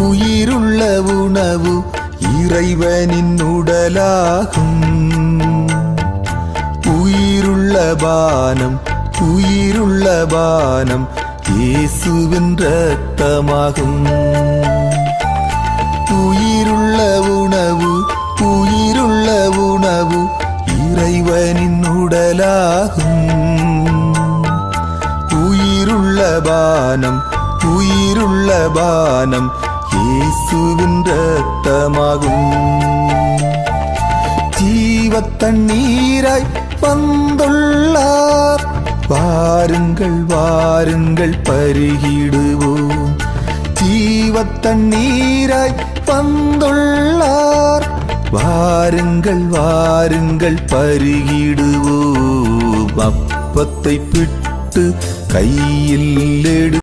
உயிருள்ள உணவு இறைவனின் உடலாகும். உயிருள்ள பானம் உயிருள்ள பானம் இயேசுவின் இரத்தமாகும். உயிருள்ள உணவு உயிருள்ள உணவு இறைவனின் உடலாகும். உயிருள்ள பானம் உயிருள்ள பானம் இயேசுவின் ரத்தமாகும் ஜீவத்தண்ணீராய் வந்துள்ளார். வாருங்கள் வாருங்கள் பருகிடுவோம். ஜீவத்தண்ணீராய் வந்துள்ளார். வாருங்கள் வாருங்கள் பருகிடுவோம். அப்பத்தை பிட்டு கையில் எடு